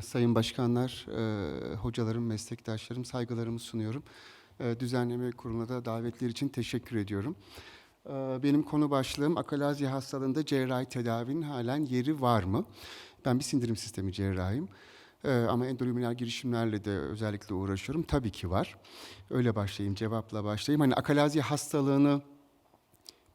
Sayın başkanlar, e, hocalarım, meslektaşlarım saygılarımı sunuyorum. E, düzenleme kuruluna da davetleri için teşekkür ediyorum. E, benim konu başlığım akalazi hastalığında cerrahi tedavinin halen yeri var mı? Ben bir sindirim sistemi cerrahiyim. Ama endoluminal girişimlerle de özellikle uğraşıyorum. Tabii ki var. Öyle başlayayım, cevapla başlayayım. Hani akalazi hastalığını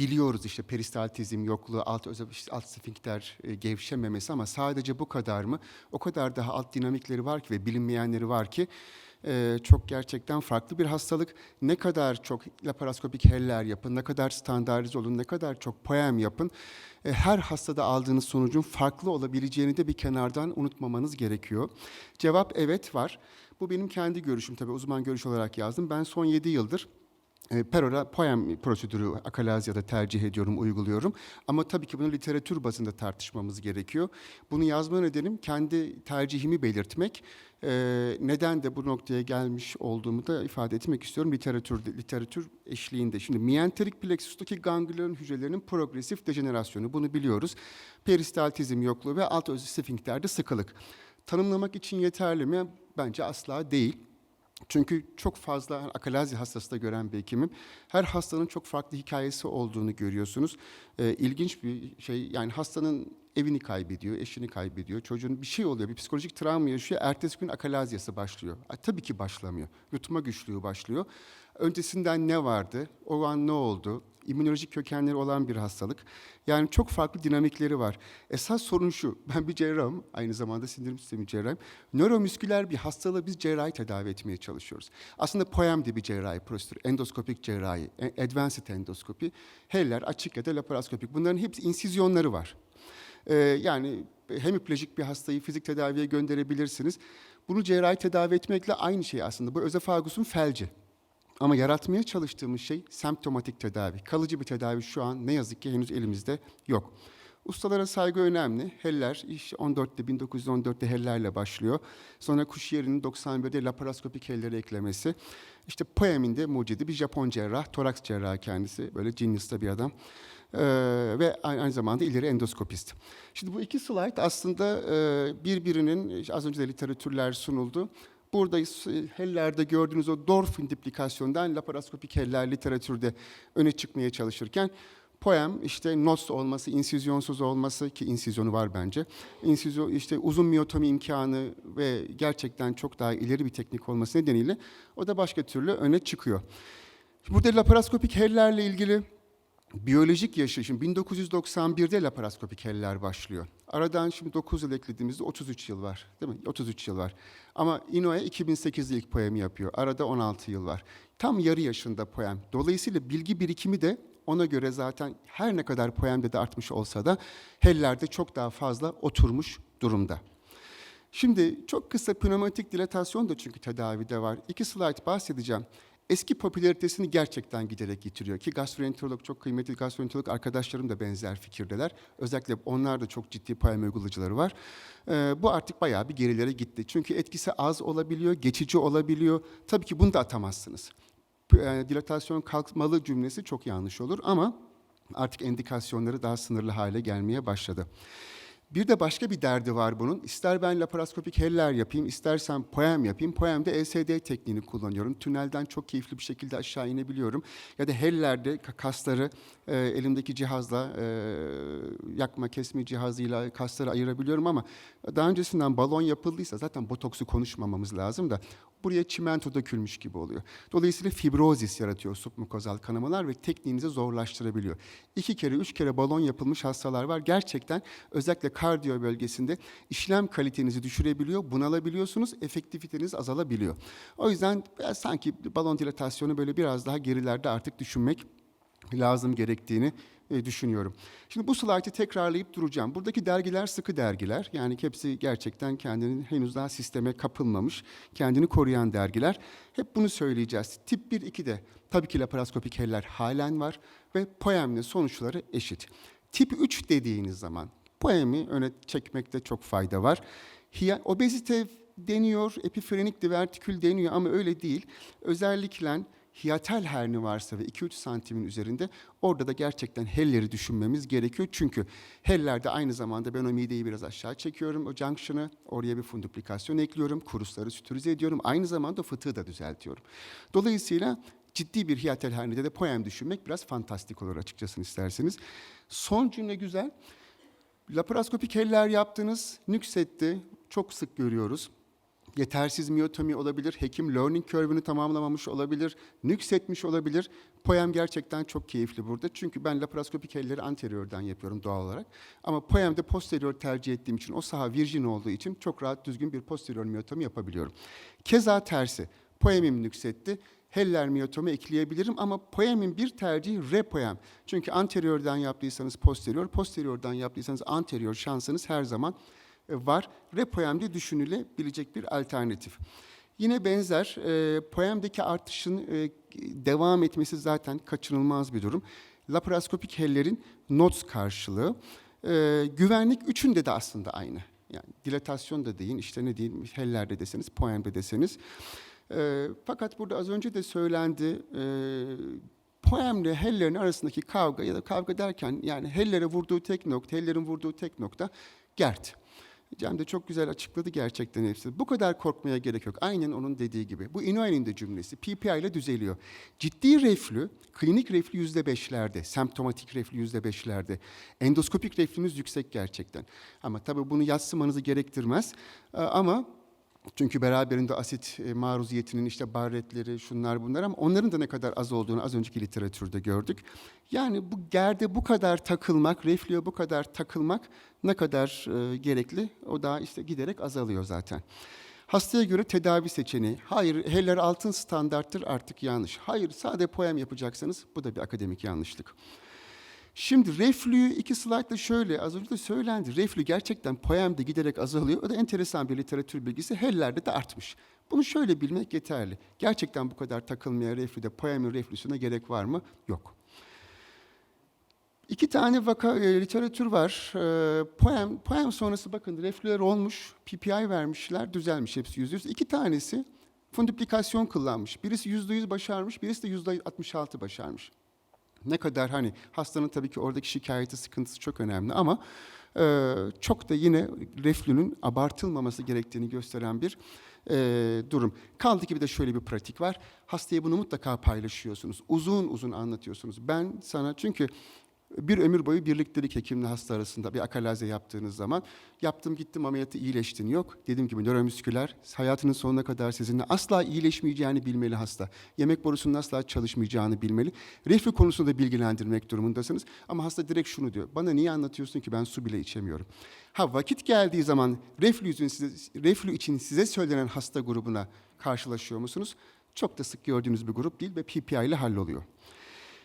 biliyoruz işte peristaltizm yokluğu, alt, alt sfinkter e, gevşememesi ama sadece bu kadar mı? O kadar daha alt dinamikleri var ki ve bilinmeyenleri var ki e, çok gerçekten farklı bir hastalık. Ne kadar çok laparoskopik heller yapın, ne kadar standartize olun, ne kadar çok poem yapın, e, her hastada aldığınız sonucun farklı olabileceğini de bir kenardan unutmamanız gerekiyor. Cevap evet var. Bu benim kendi görüşüm tabii uzman görüş olarak yazdım. Ben son 7 yıldır e, Perora poem prosedürü akalazyada tercih ediyorum, uyguluyorum. Ama tabii ki bunu literatür bazında tartışmamız gerekiyor. Bunu yazma nedenim kendi tercihimi belirtmek. E, neden de bu noktaya gelmiş olduğumu da ifade etmek istiyorum literatür literatür eşliğinde. Şimdi miyenterik plexustaki ganglion hücrelerinin progresif dejenerasyonu bunu biliyoruz. Peristaltizm yokluğu ve alt özü sfinkterde sıkılık. Tanımlamak için yeterli mi? Bence asla değil. Çünkü çok fazla akalazi hastası da gören bir hekimim. Her hastanın çok farklı hikayesi olduğunu görüyorsunuz. Ee, ilginç bir şey yani hastanın evini kaybediyor, eşini kaybediyor, çocuğun bir şey oluyor, bir psikolojik travma yaşıyor. Ertesi gün akalaziyası başlıyor. A, tabii ki başlamıyor. Yutma güçlüğü başlıyor. Öncesinden ne vardı? O an ne oldu? İmmünolojik kökenleri olan bir hastalık. Yani çok farklı dinamikleri var. Esas sorun şu, ben bir cerrahım, aynı zamanda sindirim sistemi cerrahıyım. Nöromüsküler bir hastalığı biz cerrahi tedavi etmeye çalışıyoruz. Aslında POEM de bir cerrahi prosedür, endoskopik cerrahi, e- advanced endoskopi, heller, açık ya da laparoskopik. Bunların hepsi insizyonları var. Ee, yani hemiplejik bir hastayı fizik tedaviye gönderebilirsiniz. Bunu cerrahi tedavi etmekle aynı şey aslında. Bu özefagusun felci. Ama yaratmaya çalıştığımız şey semptomatik tedavi. Kalıcı bir tedavi şu an ne yazık ki henüz elimizde yok. Ustalara saygı önemli. Heller, iş 14'te 1914'te hellerle başlıyor. Sonra Kuşiyer'in 91'de laparoskopik helleri eklemesi. İşte Poem'in de mucidi bir Japon cerrah, toraks cerrahı kendisi. Böyle genius'ta bir adam. Ee, ve aynı zamanda ileri endoskopist. Şimdi bu iki slide aslında e, birbirinin, az önce de literatürler sunuldu. Burada hellerde gördüğünüz o Dorfin duplikasyondan laparoskopik heller literatürde öne çıkmaya çalışırken poem işte nos olması, insizyonsuz olması ki insizyonu var bence. İnsizyon işte uzun miyotomi imkanı ve gerçekten çok daha ileri bir teknik olması nedeniyle o da başka türlü öne çıkıyor. Burada laparoskopik hellerle ilgili biyolojik yaşı, şimdi 1991'de laparoskopik heller başlıyor. Aradan şimdi 9 yıl eklediğimizde 33 yıl var. Değil mi? 33 yıl var. Ama Inoue 2008'de ilk poemi yapıyor. Arada 16 yıl var. Tam yarı yaşında poem. Dolayısıyla bilgi birikimi de ona göre zaten her ne kadar poemde de artmış olsa da hellerde çok daha fazla oturmuş durumda. Şimdi çok kısa pneumatik dilatasyon da çünkü tedavide var. İki slide bahsedeceğim. Eski popülaritesini gerçekten giderek getiriyor ki gastroenterolog çok kıymetli gastroenterolog arkadaşlarım da benzer fikirdeler. Özellikle onlar da çok ciddi poem uygulayıcıları var. Ee, bu artık bayağı bir gerilere gitti. Çünkü etkisi az olabiliyor, geçici olabiliyor. Tabii ki bunu da atamazsınız. P- e, dilatasyon kalkmalı cümlesi çok yanlış olur ama artık endikasyonları daha sınırlı hale gelmeye başladı. Bir de başka bir derdi var bunun. İster ben laparoskopik heller yapayım, istersen poem yapayım. Poemde ESD tekniğini kullanıyorum. Tünelden çok keyifli bir şekilde aşağı inebiliyorum. Ya da hellerde ka- kasları e, elimdeki cihazla, e, yakma kesme cihazıyla kasları ayırabiliyorum ama daha öncesinden balon yapıldıysa zaten botoksu konuşmamamız lazım da buraya çimento dökülmüş gibi oluyor. Dolayısıyla fibrozis yaratıyor submukozal kanamalar ve tekniğinizi zorlaştırabiliyor. İki kere, üç kere balon yapılmış hastalar var. Gerçekten özellikle kardiyo bölgesinde işlem kalitenizi düşürebiliyor, bunalabiliyorsunuz, efektiviteniz azalabiliyor. O yüzden biraz sanki balon dilatasyonu böyle biraz daha gerilerde artık düşünmek lazım gerektiğini e, düşünüyorum. Şimdi bu slaytı tekrarlayıp duracağım. Buradaki dergiler sıkı dergiler. Yani hepsi gerçekten kendini henüz daha sisteme kapılmamış, kendini koruyan dergiler. Hep bunu söyleyeceğiz. Tip 1-2'de tabii ki laparoskopik heller halen var ve poemli sonuçları eşit. Tip 3 dediğiniz zaman poemi öne çekmekte çok fayda var. Hiya- obezite deniyor, epifrenik divertikül deniyor ama öyle değil. Özellikle hiatal herni varsa ve 2-3 santimin üzerinde orada da gerçekten helleri düşünmemiz gerekiyor. Çünkü hellerde aynı zamanda ben o mideyi biraz aşağı çekiyorum o junction'ı. Oraya bir funduplikasyon ekliyorum. Kurusları sütürize ediyorum. Aynı zamanda fıtığı da düzeltiyorum. Dolayısıyla ciddi bir hiatal hernide de poem düşünmek biraz fantastik olur açıkçası isterseniz. Son cümle güzel. Laparoskopik heller yaptınız, nüksetti. Çok sık görüyoruz. Yetersiz miyotomi olabilir, hekim learning curve'ünü tamamlamamış olabilir, nüksetmiş olabilir. Poem gerçekten çok keyifli burada. Çünkü ben laparoskopik helleri anteriordan yapıyorum doğal olarak. Ama poemde posterior tercih ettiğim için, o saha virgin olduğu için çok rahat düzgün bir posterior miyotomi yapabiliyorum. Keza tersi, poemim nüksetti. Heller miyotomi ekleyebilirim ama poemin bir tercihi repoem. Çünkü anteriordan yaptıysanız posterior, posteriordan yaptıysanız anterior şansınız her zaman var. Repoem de düşünülebilecek bir alternatif. Yine benzer, e, poemdeki artışın e, devam etmesi zaten kaçınılmaz bir durum. Laparoskopik hellerin notes karşılığı. E, güvenlik üçünde de aslında aynı. Yani dilatasyon da deyin, işte ne diyeyim, hellerde deseniz, poemde deseniz. E, fakat burada az önce de söylendi, e, poemle hellerin arasındaki kavga ya da kavga derken yani hellere vurduğu tek nokta, hellerin vurduğu tek nokta gert. Cem de çok güzel açıkladı gerçekten hepsi. Bu kadar korkmaya gerek yok. Aynen onun dediği gibi. Bu Inoue de cümlesi. PPI ile düzeliyor. Ciddi reflü, klinik reflü yüzde beşlerde, semptomatik reflü yüzde beşlerde. Endoskopik reflünüz yüksek gerçekten. Ama tabii bunu yatsımanızı gerektirmez. Ee, Ama çünkü beraberinde asit e, maruziyetinin işte barretleri, şunlar bunlar ama onların da ne kadar az olduğunu az önceki literatürde gördük. Yani bu gerde bu kadar takılmak, reflüye bu kadar takılmak ne kadar e, gerekli? O da işte giderek azalıyor zaten. Hastaya göre tedavi seçeneği. Hayır, heller altın standarttır artık yanlış. Hayır, sade poem yapacaksanız bu da bir akademik yanlışlık. Şimdi reflüyü iki slaytla şöyle, az önce de söylendi. Reflü gerçekten poemde giderek azalıyor. O da enteresan bir literatür bilgisi. Hellerde de artmış. Bunu şöyle bilmek yeterli. Gerçekten bu kadar takılmaya reflüde, poemin reflüsüne gerek var mı? Yok. İki tane vaka e, literatür var. E, poem, poem sonrası bakın reflüler olmuş, PPI vermişler, düzelmiş hepsi yüzde yüz. İki tanesi fundiplikasyon kullanmış. Birisi yüzde yüz başarmış, birisi de yüzde 66 başarmış. Ne kadar hani hastanın tabii ki oradaki şikayeti, sıkıntısı çok önemli ama e, çok da yine reflünün abartılmaması gerektiğini gösteren bir e, durum. Kaldı ki bir de şöyle bir pratik var. Hastaya bunu mutlaka paylaşıyorsunuz. Uzun uzun anlatıyorsunuz. Ben sana çünkü bir ömür boyu birliktelik hekimle hasta arasında bir akalaze yaptığınız zaman yaptım gittim ameliyatı iyileştin yok. Dediğim gibi nöromüsküler hayatının sonuna kadar sizinle asla iyileşmeyeceğini bilmeli hasta. Yemek borusunun asla çalışmayacağını bilmeli. Reflü konusunda bilgilendirmek durumundasınız. Ama hasta direkt şunu diyor. Bana niye anlatıyorsun ki ben su bile içemiyorum. Ha vakit geldiği zaman reflü, size, reflü için size söylenen hasta grubuna karşılaşıyor musunuz? Çok da sık gördüğünüz bir grup değil ve PPI ile halloluyor.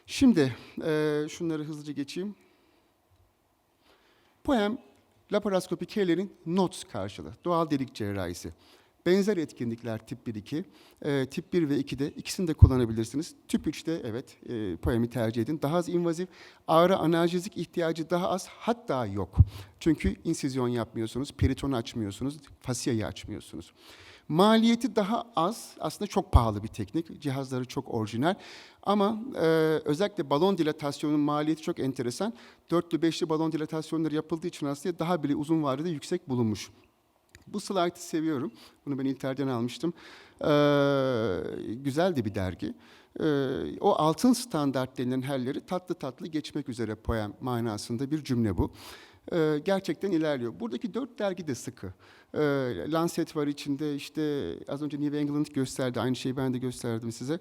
Şimdi e, şunları hızlıca geçeyim. Poem, laparoskopik hellerin NOTS karşılığı, doğal delik cerrahisi. Benzer etkinlikler tip 1-2, e, tip 1 ve 2'de ikisini de kullanabilirsiniz. Tip 3'te evet e, poemi tercih edin. Daha az invazif, ağrı analjezik ihtiyacı daha az hatta yok. Çünkü insizyon yapmıyorsunuz, peritonu açmıyorsunuz, fasyayı açmıyorsunuz. Maliyeti daha az, aslında çok pahalı bir teknik. Cihazları çok orijinal. Ama e, özellikle balon dilatasyonunun maliyeti çok enteresan. Dörtlü, beşli balon dilatasyonları yapıldığı için aslında daha bile uzun vadede yüksek bulunmuş. Bu slaytı seviyorum. Bunu ben İlter'den almıştım. Ee, güzel de bir dergi. Ee, o altın standart denilen herleri tatlı tatlı geçmek üzere poem manasında bir cümle bu. Ee, gerçekten ilerliyor. Buradaki dört dergi de sıkı. Ee, Lancet var içinde, işte az önce New England gösterdi, aynı şeyi ben de gösterdim size.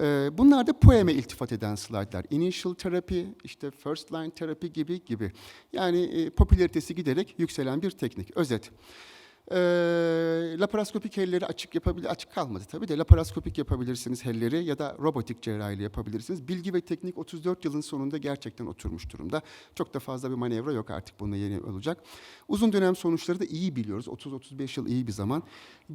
Ee, bunlar da poeme iltifat eden slaytlar. Initial terapi, işte first line terapi gibi gibi. Yani e, popülaritesi giderek yükselen bir teknik. Özet. E, laparoskopik helleri açık yapabilir, açık kalmadı tabii de laparoskopik yapabilirsiniz helleri ya da robotik cerrahiyle yapabilirsiniz. Bilgi ve teknik 34 yılın sonunda gerçekten oturmuş durumda. Çok da fazla bir manevra yok artık bununla yeni olacak. Uzun dönem sonuçları da iyi biliyoruz. 30-35 yıl iyi bir zaman.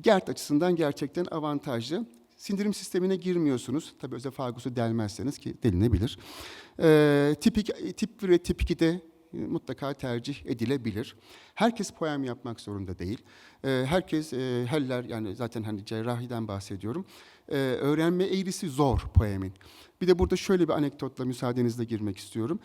GERD açısından gerçekten avantajlı. Sindirim sistemine girmiyorsunuz. Tabii özefagusu delmezseniz ki delinebilir. Ee, tip, 2, tip 1 ve tip 2'de e, mutlaka tercih edilebilir. Herkes poem yapmak zorunda değil. E, herkes e, heller yani zaten hani cerrahiden bahsediyorum. E, öğrenme eğrisi zor poemin. Bir de burada şöyle bir anekdotla müsaadenizle girmek istiyorum.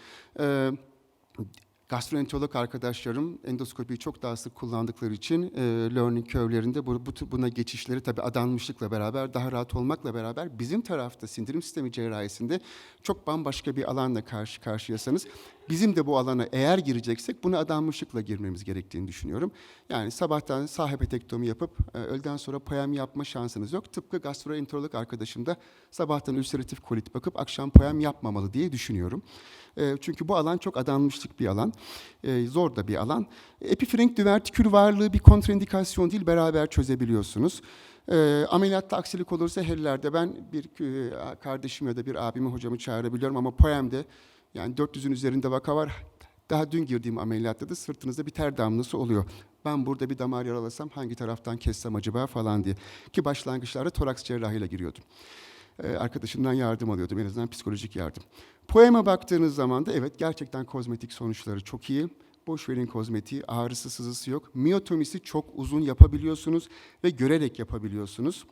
Gastroenterolog arkadaşlarım endoskopiyi çok daha sık kullandıkları için e, learning curve'lerinde bu, bu, buna geçişleri tabii adanmışlıkla beraber daha rahat olmakla beraber bizim tarafta sindirim sistemi cerrahisinde çok bambaşka bir alanla karşı karşıyasanız bizim de bu alana eğer gireceksek buna adanmışlıkla girmemiz gerektiğini düşünüyorum. Yani sabahtan sağ hepatektomi yapıp e, öğleden sonra poem yapma şansınız yok. Tıpkı gastroenterolog arkadaşım da sabahtan ülseratif kolit bakıp akşam poem yapmamalı diye düşünüyorum. E, çünkü bu alan çok adanmışlık bir alan. E, zor da bir alan. Epifrenk divertikül varlığı bir kontraindikasyon değil, beraber çözebiliyorsunuz. E, ameliyatta aksilik olursa hellerde ben bir e, kardeşim ya da bir abimi hocamı çağırabiliyorum ama poemde yani 400'ün üzerinde vaka var. Daha dün girdiğim ameliyatta da sırtınızda bir ter damlası oluyor. Ben burada bir damar yaralasam hangi taraftan kessem acaba falan diye. Ki başlangıçlarda toraks cerrahiyle giriyordum. Ee, arkadaşımdan yardım alıyordum en azından psikolojik yardım. Poema baktığınız zaman da evet gerçekten kozmetik sonuçları çok iyi. Boş verin kozmetiği, ağrısı sızısı yok. Miyotomisi çok uzun yapabiliyorsunuz ve görerek yapabiliyorsunuz.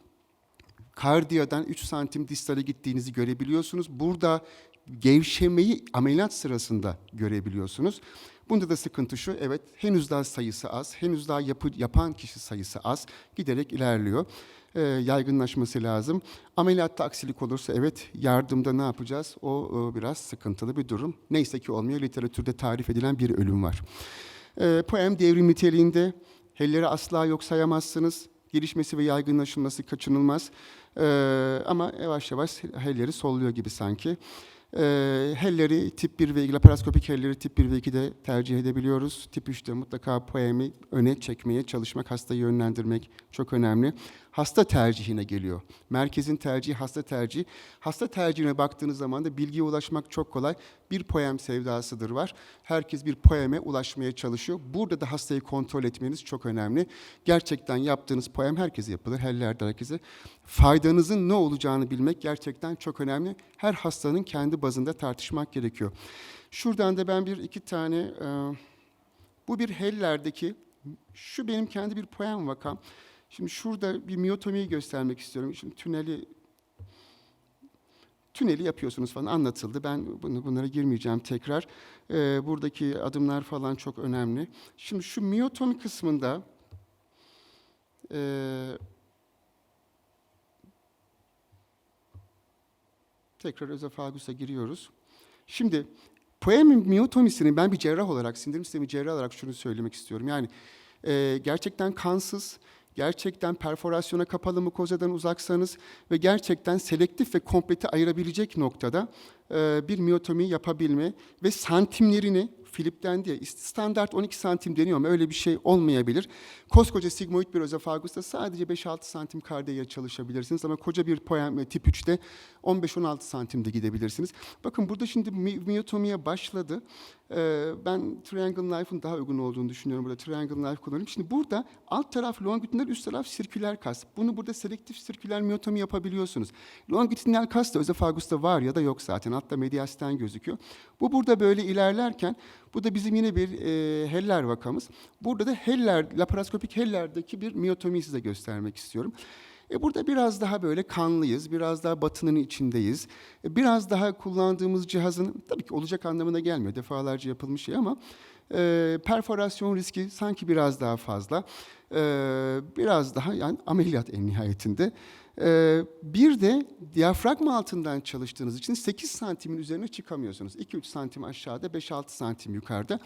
Kardiyadan 3 santim distale gittiğinizi görebiliyorsunuz. Burada gevşemeyi ameliyat sırasında görebiliyorsunuz. Bunda da sıkıntı şu, evet henüz daha sayısı az, henüz daha yapı, yapan kişi sayısı az, giderek ilerliyor. Ee, yaygınlaşması lazım. Ameliyatta aksilik olursa evet yardımda ne yapacağız? O, o biraz sıkıntılı bir durum. Neyse ki olmuyor, literatürde tarif edilen bir ölüm var. Ee, poem devrim niteliğinde, helleri asla yok sayamazsınız. Gelişmesi ve yaygınlaşılması kaçınılmaz. Ee, ama yavaş yavaş helleri solluyor gibi sanki. E, helleri tip 1 ve 2, laparoskopik helleri tip 1 ve 2'de tercih edebiliyoruz. Tip 3'te mutlaka poemi öne çekmeye çalışmak, hastayı yönlendirmek çok önemli. Hasta tercihine geliyor. Merkezin tercihi, hasta tercihi. Hasta tercihine baktığınız zaman da bilgiye ulaşmak çok kolay. Bir poem sevdasıdır var. Herkes bir poeme ulaşmaya çalışıyor. Burada da hastayı kontrol etmeniz çok önemli. Gerçekten yaptığınız poem herkese yapılır, hellerde herkese. Faydanızın ne olacağını bilmek gerçekten çok önemli. Her hastanın kendi bazında tartışmak gerekiyor. Şuradan da ben bir iki tane, e, bu bir hellerdeki, şu benim kendi bir poem vakam. Şimdi şurada bir miyotomiyi göstermek istiyorum. Şimdi tüneli tüneli yapıyorsunuz falan anlatıldı. Ben bunu, bunlara girmeyeceğim tekrar. Ee, buradaki adımlar falan çok önemli. Şimdi şu miyotomi kısmında e, tekrar özofagus'a giriyoruz. Şimdi poemin miyotomisini ben bir cerrah olarak, sindirim sistemi cerrah olarak şunu söylemek istiyorum. Yani e, gerçekten kansız, gerçekten perforasyona kapalı mukozadan uzaksanız ve gerçekten selektif ve kompleti ayırabilecek noktada e, bir miyotomi yapabilme ve santimlerini Filip'ten diye standart 12 santim deniyor ama öyle bir şey olmayabilir. Koskoca sigmoid bir özofagusta sadece 5-6 santim kardiya çalışabilirsiniz ama koca bir poem e, tip 3'te 15-16 santimde gidebilirsiniz. Bakın burada şimdi mi- miyotomiye başladı. Ee, ben Triangle Knife'ın daha uygun olduğunu düşünüyorum burada. Triangle Knife kullanıyorum. Şimdi burada alt taraf longitudinal, üst taraf sirküler kas. Bunu burada selektif sirküler miyotomi yapabiliyorsunuz. Longitudinal kas da özofagusta var ya da yok zaten. Altta mediasiten gözüküyor. Bu burada böyle ilerlerken bu da bizim yine bir e, Heller vakamız. Burada da Heller, laparoskopik Heller'deki bir miyotomiyi size göstermek istiyorum. E burada biraz daha böyle kanlıyız, biraz daha batının içindeyiz. E biraz daha kullandığımız cihazın, tabii ki olacak anlamına gelmiyor, defalarca yapılmış şey ama e, perforasyon riski sanki biraz daha fazla. E, biraz daha yani ameliyat en nihayetinde. E, bir de diyafragma altından çalıştığınız için 8 santimin üzerine çıkamıyorsunuz. 2-3 santim aşağıda, 5-6 santim yukarıda.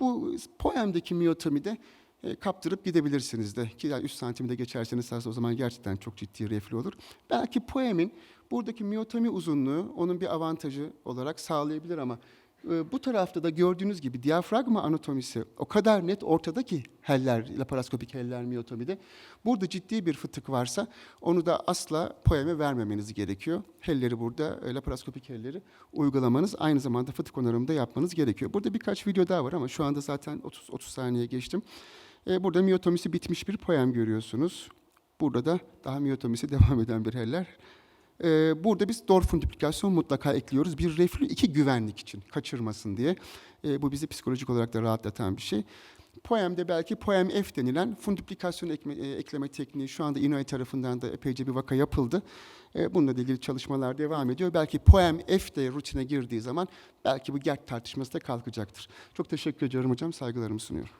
Bu poemdeki miyotomide e, kaptırıp gidebilirsiniz de. Ki yani 3 santimde geçerseniz o zaman gerçekten çok ciddi reflü olur. Belki poemin buradaki miyotomi uzunluğu onun bir avantajı olarak sağlayabilir ama e, bu tarafta da gördüğünüz gibi diyafragma anatomisi o kadar net ortada ki heller, laparoskopik heller miyotomide. Burada ciddi bir fıtık varsa onu da asla poeme vermemeniz gerekiyor. Helleri burada, e, laparoskopik helleri uygulamanız aynı zamanda fıtık onarımı da yapmanız gerekiyor. Burada birkaç video daha var ama şu anda zaten 30 30 saniye geçtim. E, Burada miyotomisi bitmiş bir poem görüyorsunuz. Burada da daha miyotomisi devam eden bir heller. Ee, burada biz Dorf'un duplikasyon mutlaka ekliyoruz. Bir reflü iki güvenlik için kaçırmasın diye. Ee, bu bizi psikolojik olarak da rahatlatan bir şey. Poem'de belki Poem F denilen e, ekleme tekniği şu anda Inoue tarafından da epeyce bir vaka yapıldı. E, bununla ilgili çalışmalar devam ediyor. Belki Poem F de rutine girdiği zaman belki bu GERT tartışması da kalkacaktır. Çok teşekkür ediyorum hocam. Saygılarımı sunuyorum.